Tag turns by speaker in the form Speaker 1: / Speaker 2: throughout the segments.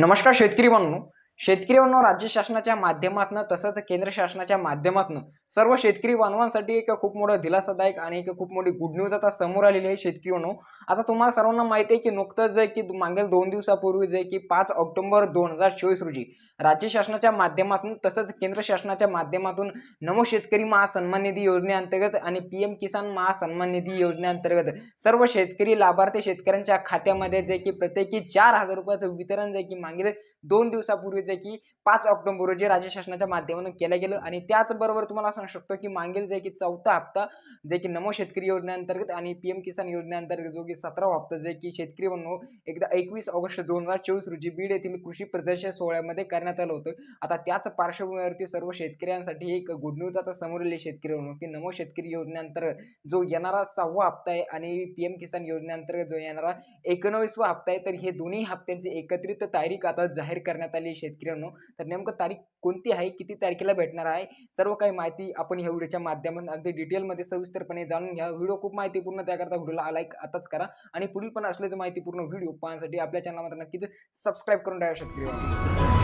Speaker 1: नमस्कार शेतकरी बंधू शेतकरी बंधू राज्य शासनाच्या माध्यमातून तसंच केंद्र शासनाच्या माध्यमातून सर्व शेतकरी बांधवांसाठी एक खूप मोठं दिलासादायक आणि एक खूप मोठी गुड न्यूज आता समोर आलेली आहे शेतकरी आता तुम्हाला सर्वांना माहिती आहे की नुकतंच जे की मागील दोन दिवसापूर्वी जे की पाच ऑक्टोबर दोन हजार चोवीस रोजी राज्य शासनाच्या माध्यमातून तसंच केंद्र शासनाच्या माध्यमातून नमो शेतकरी महासन्मान निधी योजनेअंतर्गत आणि पी एम किसान महासन्मान निधी योजनेअंतर्गत सर्व शेतकरी लाभार्थी शेतकऱ्यांच्या खात्यामध्ये जे की प्रत्येकी चार हजार रुपयाचं वितरण जे की मागील दोन दिवसापूर्वी जे की पाच ऑक्टोबर रोजी राज्य शासनाच्या माध्यमातून केलं गेलं. आणि त्याचबरोबर तुम्हाला सांगू शकतो की मागील जे की चौथा हप्ता जे की नमो शेतकरी योजनेअंतर्गत आणि पी एम किसान योजनेअंतर्गत जो की सतरावा हप्ता जे की शेतकरी म्हणून एकदा एकवीस ऑगस्ट दोन हजार चोवीस रोजी बीड येथील कृषी प्रदर्शन सोहळ्यामध्ये करण्यात आलं होतं. आता त्याच पार्श्वभूमीवरती सर्व शेतकऱ्यांसाठी एक गुड न्यूज आता समोर आली शेतकरी म्हणून की नमो शेतकरी योजनेअंतर्गत जो येणारा सहावा हप्ता आहे आणि पी एम किसान योजनेअंतर्गत जो येणारा एकोणवीसवा हप्ता आहे तर हे दोन्ही हप्त्यांची एकत्रित तारीख आता जाहीर करण्यात आली आहे शेतकऱ्यांनो तर नेमकं तारीख कोणती आहे? किती तारखेला भेटणार आहे? सर्व काही माहिती आपण ह्या व्हिडिओच्या माध्यमातून अगदी डिटेलमध्ये सविस्तरपणे जाणून घ्या. व्हिडिओ खूप माहितीपूर्ण त्याकरता व्हिडिओला लाईक आताच करा आणि पुढील पण असल्याचं माहितीपूर्ण व्हिडिओ पाहण्यासाठी आपल्या चॅनल नक्कीच सबस्क्राईब करून द्या शेतकरी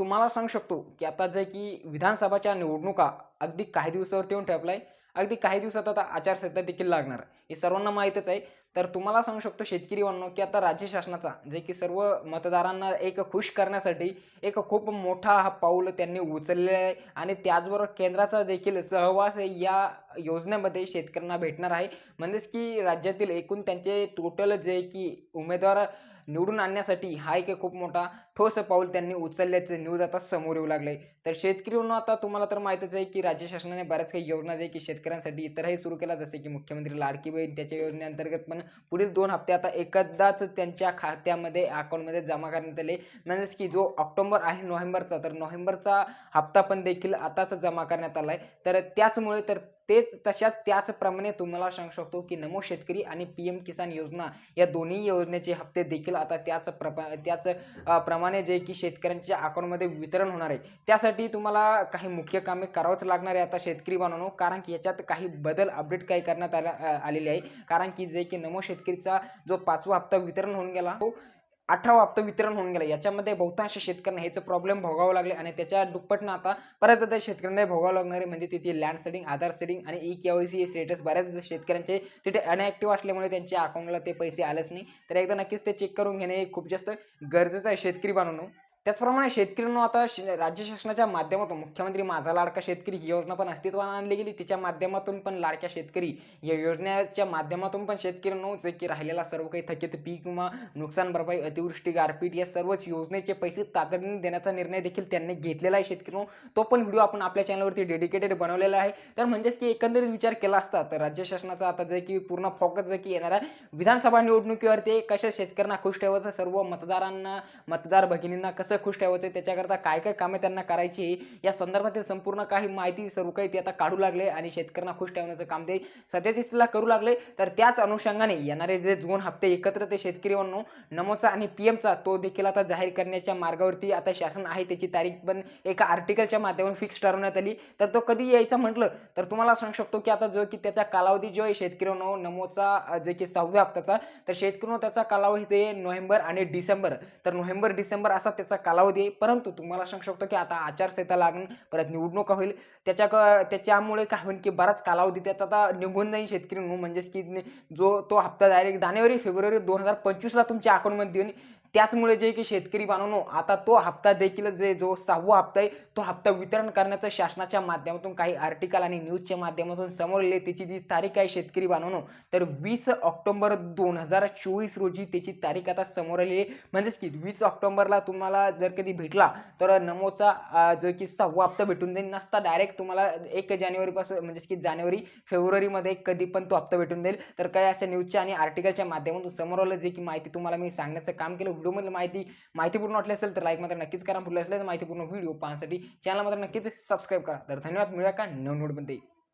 Speaker 1: तुम्हाला सांगू शकतो की आता जे की विधानसभाच्या निवडणुका अगदी काही दिवसावरती येऊन ठेपलाय अगदी काही दिवसात आता आचारसंहिता देखील लागणार. हे सर्वांना माहीतच आहे. तर तुम्हाला सांगू शकतो शेतकरी बांधव की आता राज्य शासनाचा जे की सर्व मतदारांना एक खुश करण्यासाठी एक खूप मोठा हा पाऊल त्यांनी उचललेला आहे. आणि त्याचबरोबर केंद्राचा देखील सहवास या योजनेमध्ये शेतकऱ्यांना भेटणार आहे. म्हणजेच की राज्यातील एकूण त्यांचे टोटल जे की उमेदवार निवडून आणण्यासाठी हा एक खूप मोठा हो ठोस पाऊल त्यांनी उचलल्याचं न्यूज आता समोर येऊ लागले तर शेतकरी म्हणून आता तुम्हाला तर माहितच आहे की राज्य शासनाने बऱ्याच काही योजना जे की शेतकऱ्यांसाठी इतरही सुरू केला जसे की मुख्यमंत्री लाडकी बहीण त्याच्या योजनेअंतर्गत पण पुढील दोन हप्ते आता एकदाच त्यांच्या खात्यामध्ये अकाउंटमध्ये जमा करण्यात आले. म्हणजेच की जो ऑक्टोबर आहे नोव्हेंबरचा तर नोव्हेंबरचा हप्ता पण देखील आताच जमा करण्यात आला आहे तर त्याचमुळे तर तेच तशाच त्याचप्रमाणे तुम्हाला सांगू शकतो की नमो शेतकरी आणि पी एम किसान योजना या दोन्ही योजनेचे हप्ते देखील आता त्याच प्रप त्याच प्रमाणे प्रमाणे जे की शेतकऱ्यांच्या अकाउंटमध्ये वितरण होणार आहे त्यासाठी तुम्हाला काही मुख्य कामे करावंच लागणार आहे आता शेतकरी बनवणं कारण की याच्यात काही बदल अपडेट काही करण्यात आला आलेले आहे. कारण की जे की नमो शेतकरीचा जो पाचवा हप्ता वितरण होऊन गेला तो अठरावा हप्ता वितरण होऊन गेला. याच्यामध्ये बहुतांश शेतकऱ्यांना हेच प्रॉब्लेम भोगावं लागले आणि त्याच्या दुप्पटनं आता परत आता शेतकऱ्यांना भोगावं लागणार आहे. म्हणजे तिथे लँड सेडिंग आधार सेडिंग आणि E K Y C status बऱ्याच शेतकऱ्यांचे तिथे अनॲक्टिव्ह असल्यामुळे त्यांच्या अकाउंटला ते पैसे आलेच नाही. तर एकदा नक्कीच ते चेक करून घेणे हे खूप जास्त गरजेचं आहे शेतकरी बनवणं त्याचप्रमाणे शेतकऱ्यांना आता श- राज्य शासनाच्या माध्यमातून मुख्यमंत्री माझा लाडका शेतकरी ही योजना पण अस्तित्वात आणली गेली. तिच्या माध्यमातून पण लाडक्या शेतकरी या योजनेच्या माध्यमातून पण शेतकऱ्यांनो जे की राहिलेला सर्व काही थकीत पीक किंवा नुकसान भरपाई अतिवृष्टी गारपीट या सर्वच योजनेचे पैसे तातडीने देण्याचा निर्णय देखील त्यांनी घेतलेला आहे शेतकऱ्यांनो. तो पण व्हिडिओ आपण आपल्या चॅनलवरती डेडिकेटेड बनवलेला आहे. तर म्हणजेच की एकंदरीत विचार केला असता तर राज्य शासनाचा आता जे की पूर्ण फोकस जे की येणार आहे विधानसभा निवडणुकीवरती कशा शेतकऱ्यांना खुश ठेवायचं सर्व मतदारांना मतदार भगिनींना कसं खुश ठेवायचं त्याच्याकरता काय काय कामे त्यांना करायची या संदर्भातील संपूर्ण काही माहिती सर्व काही ते आता काढू लागले आणि शेतकऱ्यांना खुश ठेवण्याचं काम ते सध्याची स्थितीला करू लागले तर त्याच अनुषंगाने येणारे जे दोन हप्ते एकत्र ते शेतकरी म्हणून नमोचा आणि पी एमचा तो देखील आता जाहीर करण्याच्या मार्गावरती आता शासन आहे त्याची तारीख पण एका आर्टिकलच्या माध्यमातून फिक्स ठरवण्यात आली. तर तो कधी यायचा म्हटलं तर तुम्हाला सांगू शकतो की आता जो की त्याचा कालावधी जो आहे शेतकरी नमोचा जे की सहाव्या हप्त्याचा तर शेतकरी त्याचा कालावधी ते नोव्हेंबर आणि डिसेंबर. तर नोव्हेंबर डिसेंबर असा त्याचा कालावधी आहे. परंतु तुम्हाला सांगू शकतो की आता आचारसंहिता लागून परत निवडणुका होईल. त्याच्या क- त्याच्यामुळे काय होईल की बराच कालावधी त्यात आता निघून जाईल शेतकरी म्हणून. म्हणजेच की जो तो हप्ता डायरेक्ट जानेवारी फेब्रुवारी दोन हजार पंचवीसला तुमच्या अकाउंटमध्ये येऊन त्याचमुळे जे की शेतकरी बांधवनो आता तो हप्ता देखील जे जो सहावा हप्ता आहे तो हप्ता वितरण करण्याचं शासनाच्या माध्यमातून काही आर्टिकल आणि न्यूजच्या माध्यमातून समोर आले त्याची जी तारीख आहे शेतकरी बांधवनो तर वीस ऑक्टोबर दोन हजार चोवीस रोजी त्याची तारीख आता समोर आली आहे. म्हणजेच की वीस ऑक्टोबरला तुम्हाला जर कधी भेटला तर नमोचा जो की सहावा हप्ता भेटून जाईल नसता डायरेक्ट तुम्हाला एक जानेवारीपासून म्हणजेच की जानेवारी फेब्रुवारीमध्ये कधी पण तो हप्ता भेटून जाईल तर काही अशा न्यूजच्या आणि आर्टिकलच्या माध्यमातून समोर आलं जे की माहिती तुम्हाला मी सांगण्याचं काम केलं. व्हिडिओमधील माहिती माहितीपूर्ण वाटली असेल तर लाईक मात्र नक्कीच करा. पुढे असल्यास माहितीपूर्ण व्हिडिओ पाहण्यासाठी चॅनल मात्र नक्कीच सबस्क्राईब करा. तर धन्यवाद. मिळूया का नवनोडमध्ये